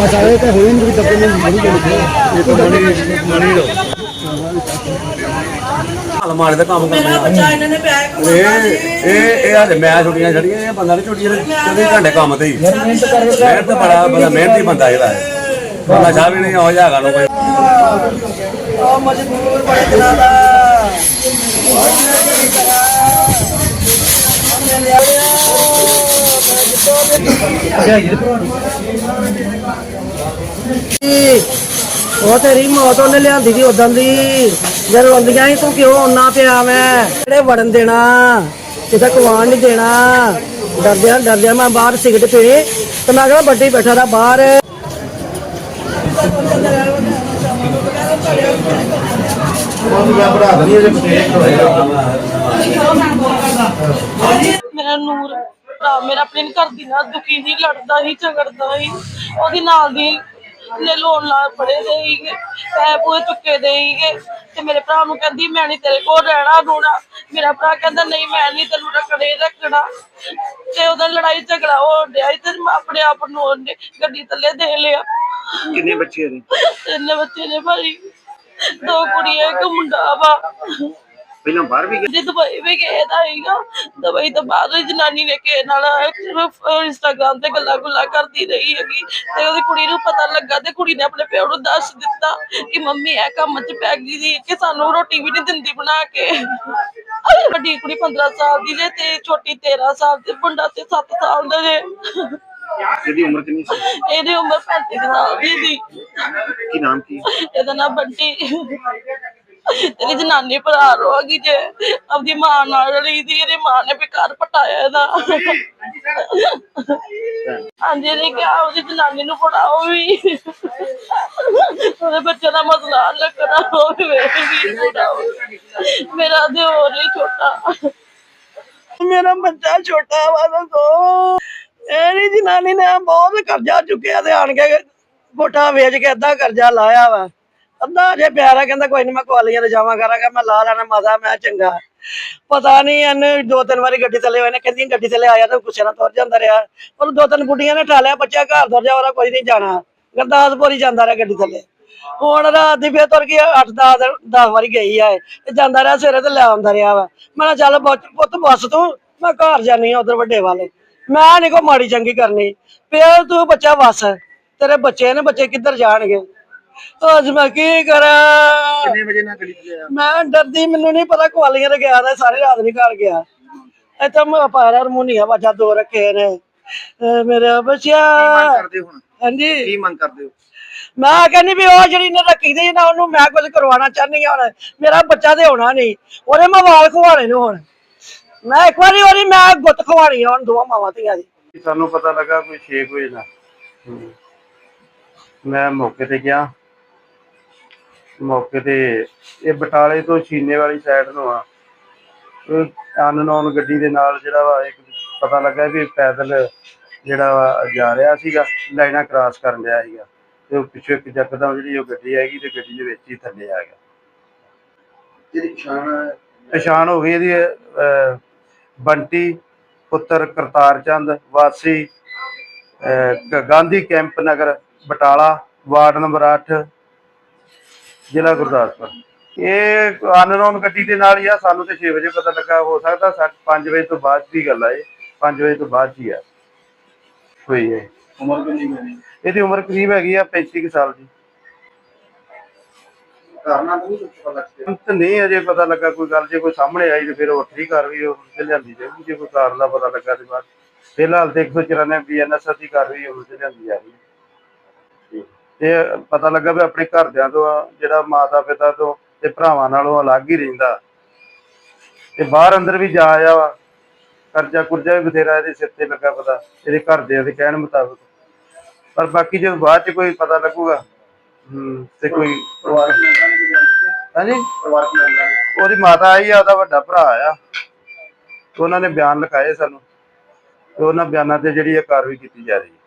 ਬਸ ਆਏ ਤੇ ਹੋਈ ਨਹੀਂ ਦੱਬੇ ਨਹੀਂ ਬਣੀ ਬਣੀ ਇਹ ਤਾਂ ਮਣੀ ਮਣੀ ਰੋ ਅਲਮਾਰੀ ਦਾ ਕੰਮ ਕਰਦਾ ਬੱਚਾ ਇਹਨਾਂ ਨੇ ਪੈਕ ਇਹ ਇਹ ਇਹ ਹਲੇ ਮੈਂ ਛੁੱਟੀਆਂ ਛੜੀਆਂ ਇਹ ਬੰਦਾ ਨਹੀਂ ਛੁੱਟੀਆਂ 24 ਘੰਟੇ ਕੰਮ ਤੇ ਹੀ। ਮਿਹਨਤ ਕਰ ਮਿਹਨਤ ਬੜਾ ਬੰਦਾ ਮਿਹਨਤੀ ਬੰਦਾ ਇਹਦਾ। ਬੰਦਾ ਚਾਹ ਵੀ ਨਹੀਂ ਹੋ ਜਾਗਾ ਲੋ ਕੋਈ। ਆ ਮਜਬੂਰ ਬੜੇ ਦਿਨਾਂ ਦਾ। ਉਹ ਤੇਰੀ ਮੌਤ ਉਹਨੇ ਲਿਆਂਦੀ ਸੀ ਉਦੋਂ ਦੀ। ਜਦ ਰੋਂਦੀਆਂ ਸੀ, ਤੂੰ ਕਿਉਂ ਓਨਾ ਪਿਆ ਮੈਂ ਕਿਹੜੇ ਵੜਨ ਦੇਣਾ? ਕਿਤੇ ਕਵਾਣ ਨਹੀਂ ਦੇਣਾ। ਡਰਦਿਆਂ ਡਰਦਿਆਂ ਮੈਂ ਬਾਹਰ ਸਿਗਰਟ ਪੀ ਤੇ ਮੈਂ ਕਿਹਾ ਬੱਡੀ ਬੈਠਾ ਦਾ ਬਾਹਰ। ਮੇਰਾ ਨੂਰ ਭਰਾ ਮੇਰਾ ਆਪਣੇ ਘਰ ਦੀ ਨਾਲ ਦੁਖੀ ਸੀ ਲੜਦਾ ਸੀ ਝਗੜਦਾ ਸੀ। ਉਹਦੀ ਨਾਲ ਦੀ ਨੇ ਲੋਨ ਲਾ ਪੜੇ ਦੇ ਸੀਗੇ ਪੈ ਪੂਏ ਚੁੱਕੇ ਦੇ ਸੀਗੇ। ਤੇ ਮੇਰੇ ਭਰਾ ਨੂੰ ਕਹਿੰਦੀ ਮੈਂ ਨਹੀਂ ਤੇਰੇ ਕੋਲ ਰਹਿਣਾ ਰੋਣਾ। ਮੇਰਾ ਭਰਾ ਕਹਿੰਦਾ ਨਹੀਂ ਮੈਂ ਨਹੀਂ ਤੈਨੂੰ ਰੱਖਣੇ ਰੱਖਣਾ। ਤੇ ਉਹਦਾ ਲੜਾਈ ਝਗੜਾ ਹੋ ਡਿਆ ਤੇ ਮੈਂ ਆਪਣੇ ਆਪ ਨੂੰ ਉਹਨੇ ਗੱਡੀ ਥੱਲੇ ਦੇ ਲਿਆ। ਕਿੰਨੇ ਬੱਚੇ ਨੇ ਤਿੰਨ ਬੱਚੇ ਨੇ ਭਾਈ ਦੋ ਕੁੜੀਆਂ ਇੱਕ ਮੁੰਡਾ ਵਾ। ਪਹਿਲਾਂ ਬਾਹਰ ਵੀ ਗਏ? ਜੇ ਦੁਬਈ ਵੀ ਗਏ ਦਾ ਹੀਗਾ ਦੁਬਈ ਤੋਂ ਬਾਅਦ ਉਹ ਜਨਾਨੀ ਨੇ ਕੇ ਨਾਲ ਇੰਸਟਾਗ੍ਰਾਮ ਤੇ ਗੱਲਾਂ ਗੁੱਲਾਂ ਕਰਦੀ ਰਹੀ ਹੈਗੀ। ਤੇ ਉਹਦੀ ਕੁੜੀ ਨੂੰ ਪਤਾ ਲੱਗਾ ਤੇ ਕੁੜੀ ਨੇ ਆਪਣੇ ਪਿਓ ਨੂੰ ਦੱਸ ਦਿੱਤਾ ਕਿ ਮੰਮੀ ਇਹ ਕੰਮ 'ਚ ਪੈ ਗਈ ਦੀ ਕਿ ਸਾਨੂੰ ਰੋਟੀ ਵੀ ਨਹੀਂ ਦਿੰਦੀ ਬਣਾ ਕੇ। ਵੱਡੀ ਕੁੜੀ 15 ਸਾਲ ਦੀ ਜੇ ਤੇ ਛੋਟੀ 13 ਸਾਲ ਤੇ ਮੁੰਡਾ ਤੇ 7 ਸਾਲ ਦਾ ਜੇ। ਇਹਦੀ ਉਮਰ ਕਿੰਨੀ ਸੀ? ਇਹਦੀ ਉਮਰ 35 ਸਾਲ ਦੀ ਸੀ। ਕੀ ਨਾਮ ਕੀ? ਇਹਦਾ ਨਾਮ ਬੰਟੀ। ਤੇਰੀ ਜਨਾਨੀ ਭਰਾ ਰੋਗੀ ਜੇ, ਆਪਦੀ ਮਾਂ ਨਾਲ ਰਲੀ ਦੀ ਇਹਦੀ ਮਾਂ ਨੇ ਵੀ ਘਰ ਪਟਾਇਆ ਇਹਦਾ। ਹਾਂਜੀ, ਇਹਨੇ ਕਿਹਾ ਉਹਦੀ ਜਨਾਨੀ ਨੂੰ ਪੜਾਓ ਵੀ। ਉਹਦੇ ਬੱਚੇ ਦਾ ਮਸਲਾ ਹੱਲ ਕਰਾਓ ਵੀ ਪੜਾਓ ਮੇਰਾ ਦਿਓਰ ਹੀ ਛੋਟਾ। ਮੇਰਾ ਬੱਚਾ ਛੋਟਾ ਵਾ, ਦੱਸੋ। ਇਹਦੀ ਜਨਾਨੀ ਨੇ ਬਹੁਤ ਕਰਜ਼ਾ ਚੁੱਕਿਆ ਤੇ ਆਣ ਕੇ ਗੋਟਾ ਵੇਚ ਕੇ ਅੱਧਾ ਕਰਜ਼ਾ ਲਾਇਆ ਵਾ। ਅੱਧਾ ਜੇ ਪਿਆਰਾ ਕਹਿੰਦਾ ਕੋਈ ਨਹੀਂ ਮੈਂ ਕੁਆਲੀਆਂ ਤੇ ਜਾਵਾਂ ਕਰਾਂਗਾ, ਮੈਂ ਲਾ ਲੈਣਾ ਮਾਦਾ ਮੈਂ ਚੰਗਾ। ਪਤਾ ਨਹੀਂ ਇਹਨੇ ਦੋ ਤਿੰਨ ਵਾਰੀ ਗੱਡੀ ਥੱਲੇ ਹੋਏ ਨੇ, ਕਹਿੰਦੀ ਗੱਡੀ ਥੱਲੇ ਆਇਆ ਤਾਂ ਗੁੱਸੇ ਨਾਲ ਤੁਰ ਜਾਂਦਾ ਰਿਹਾ। ਉਹ ਦੋ ਤਿੰਨ ਬੁੱਢੀਆਂ ਨੇ ਠਾਲਿਆ ਬੱਚਾ ਘਰ ਤੁਰ ਜਾ, ਉਹਦਾ ਕੋਈ ਨਹੀਂ ਜਾਣਾ। ਗੁਰਦਾਸਪੁਰ ਹੀ ਜਾਂਦਾ ਰਿਹਾ ਗੱਡੀ ਥੱਲੇ। ਹੁਣ ਰਾਤ ਦੀ ਫੇਰ ਤੁਰ ਗਈ 8 10 10 ਵਾਰੀ ਗਈ ਆ ਤੇ ਜਾਂਦਾ ਰਿਹਾ ਸਵੇਰੇ ਤੇ ਲੈ ਆਉਂਦਾ ਰਿਹਾ ਵਾ। ਮੈਂ ਕਿਹਾ, ਚੱਲ ਪੁੱਤ ਪੁੱਤ, ਬੱਸ ਤੂੰ, ਮੈਂ ਘਰ ਜਾਨੀ ਆ ਉਧਰ ਵੱਡੇ ਵਾਲੇ। ਮੈਂ ਨਹੀਂ ਕੋ ਮਾੜੀ ਚੰਗੀ ਕਰਨੀ। ਫੇਰ ਤੂੰ ਬੱਚਾ ਵਸ ਤੇਰੇ ਬੱਚੇ ਨੇ, ਬੱਚੇ ਕਿੱਧਰ ਜਾਣਗੇ? ਅੱਜ ਮੈਂ ਕੀ ਕਰਾਂ? ਕਿੰਨੇ ਵਜੇ ਨਾਲ ਗੱਡੀ ਤੇ ਆਇਆ ਮੈਂ ਡਰਦੀ ਮੈਨੂੰ ਨਹੀਂ ਪਤਾ ਕੁਆਲੀਆਂ ਤੇ ਗਿਆ ਸਾਰੀ ਰਾਤ ਨਹੀਂ ਘਰ ਗਿਆ। ਇੱਥੇ ਮੈਂ ਪਾਰਾ ਹਾਰਮੋਨੀਆ ਵਾਜਾ ਦੋ ਰੱਖੇ ਨੇ। ਅਹ ਮੇਰਾ ਬੱਚਾ ਮੰਗ ਕਰਦੇ ਹੋ ਹੁਣ? ਹਾਂਜੀ। ਕੀ ਮੰਗ ਕਰਦੇ ਹੋ? ਮੈਂ ਕਹਿੰਦੀ ਵੀ ਉਹ ਜਿਹੜੀ ਨੇ ਰੱਖੀ ਦੀ ਨਾ ਉਹਨੂੰ ਮੈਂ ਕੁਝ ਕਰਵਾਉਣਾ ਚਾਹਨੀ ਹਾਂ ਹੁਣ। ਮੇਰਾ ਬੱਚਾ ਤੇ ਹੋਣਾ ਨਹੀਂ ਉਹਦੇ ਮੈਂ ਵਾਲ ਖਵਾਣੇ ਨੇ ਹੁਣ। ਮੈਂ ਇੱਕ ਵਾਰੀ ਉਹਦੀ ਮੈਂ ਗੁੱਤ ਖਵਾਣੀ ਹੁਣ ਦੋਵਾਂ ਮਾਵਾਂ ਧੀਆਂ ਦੀ। ਸਾਨੂੰ ਪਤਾ ਲੱਗਾ ਕੋਈ 6 ਵਜੇ ਦਾ। ਮੈਂ ਮੌਕੇ ਤੇ ਗਿਆ। ਮੌਕੇ ਤੇ ਇਹ ਬਟਾਲੇ ਤੋਂ ਛੀਨੇ ਵਾਲੀ ਸਾਈਡ ਨੂੰ ਆ। ਅਨਨੋਨ ਗੱਡੀ ਦੇ ਨਾਲ ਜਿਹੜਾ ਵਾ ਇੱਕ ਪਤਾ ਲੱਗਾ ਵੀ ਪੈਦਲ ਜਿਹੜਾ ਵਾ ਜਾ ਰਿਹਾ ਸੀਗਾ ਲਾਈਨਾਂ ਕ੍ਰਾਸ ਕਰਨ ਰਿਹਾ ਸੀਗਾ। ਤੇ ਉਹ ਪਿੱਛੇ ਇੱਕ ਜੱਕਦਮ ਜਿਹੜੀ ਉਹ ਗੱਡੀ ਹੈਗੀ ਤੇ ਗੱਡੀ ਦੇ ਵਿੱਚ ਹੀ ਥੱਲੇ ਆ ਗਿਆ। ਜਿਹੜੀ ਪਛਾਣ ਪਛਾਣ ਹੋ ਗਈ ਇਹਦੀ ਅਹ, ਬੰਟੀ ਪੁੱਤਰ ਕਰਤਾਰ ਚੰਦ ਵਾਸੀ ਅਹ, ਗ- Gandhi camp Nagar Batala ward number 8 ਜ਼ਿਲ੍ਹਾ ਗੁਰਦਾਸਪੁਰ। ਇਹ ਅਨਨੋਨ ਗੱਡੀ ਦੇ ਨਾਲ ਹੀ ਆ ਸਾਨੂੰ ਤੇ 6 ਵਜੇ ਪਤਾ ਲੱਗਾ ਹੋ ਸਕਦਾ 5 ਵਜੇ ਤੋਂ ਬਾਅਦ ਦੀ ਗੱਲ ਆ ਇਹ। 5 ਵਜੇ ਤੋਂ ਬਾਅਦ ਹੀ ਆ। ਹੋਈ ਹੈ ਉਮਰ ਕਿੰਨੀ ਹੋਣੀ? ਇਹਦੀ ਉਮਰ ਕਰੀਬ ਹੈਗੀ ਆ 35 ਕੁ ਸਾਲ ਦੀ। ਕਾਰਨਾਂ ਕੁਝ ਪਤਾ ਲੱਗਦਾ ਅੰਤ ਨਹੀਂ ਅਜੇ ਪਤਾ ਲੱਗਾ ਕੋਈ ਗੱਲ ਜੇ ਕੋਈ ਸਾਹਮਣੇ ਆਈ ਤੇ ਫਿਰ ਉਹ ਵੱਖਰੀ ਕਾਰਵਾਈ ਉਹ ਤੇ ਲਿਆਂਦੀ ਜਾਊਗੀ ਜੇ ਕੋਈ ਕਾਰਨ ਦਾ ਪਤਾ ਲੱਗਾ ਤੇ ਬਾਅਦ। ਫਿਲਹਾਲ ਤੇ 194 ਬੀਐਨਐਸ ਦੀ ਕਾਰਵਾਈ ਉਹ ਤੇ ਲਿਆਂਦੀ ਜਾ ਰਹੀ ਹੈ। ਇਹ ਪਤਾ ਲੱਗਾ ਵੀ ਆਪਣੇ ਘਰਦਿਆਂ ਤੋਂ ਜਿਹੜਾ ਮਾਤਾ ਪਿਤਾ ਤੋਂ ਤੇ ਭਰਾਵਾਂ ਨਾਲੋਂ ਅਲੱਗ ਹੀ ਰਹਿੰਦਾ। ਤੇ ਬਾਹਰ ਅੰਦਰ ਵੀ ਜਾ ਆਇਆ ਵਾ। ਕਰਜ਼ਾ ਕੁਰਜ਼ਾ ਵੀ ਬਥੇਰਾ ਇਹਦੇ ਸਿਰ ਤੇ ਲੱਗਾ ਪਤਾ ਇਹਦੇ ਘਰਦਿਆਂ ਦੇ ਕਹਿਣ ਮੁਤਾਬਕ। ਪਰ ਬਾਕੀ ਜਦੋਂ ਬਾਅਦ ਚ ਕੋਈ ਪਤਾ ਲੱਗੂਗਾ ਹੂੰ ਤੇ ਕੋਈ ਕੀਤੀ? ਹਾਂਜੀ? ਨੇ ਉਹਦੀ ਮਾਤਾ ਆਈ ਆ ਉਹਦਾ ਵੱਡਾ ਭਰਾ ਆ। ਤੇ ਉਹਨਾਂ ਨੇ ਬਿਆਨ ਲਿਖਾਏ ਸਾਨੂੰ। ਤੇ ਉਹਨਾਂ ਬਿਆਨਾਂ ਤੇ ਜਿਹੜੀ ਇਹ ਕਾਰਵਾਈ ਕੀਤੀ ਜਾ ਰਹੀ ਹੈ।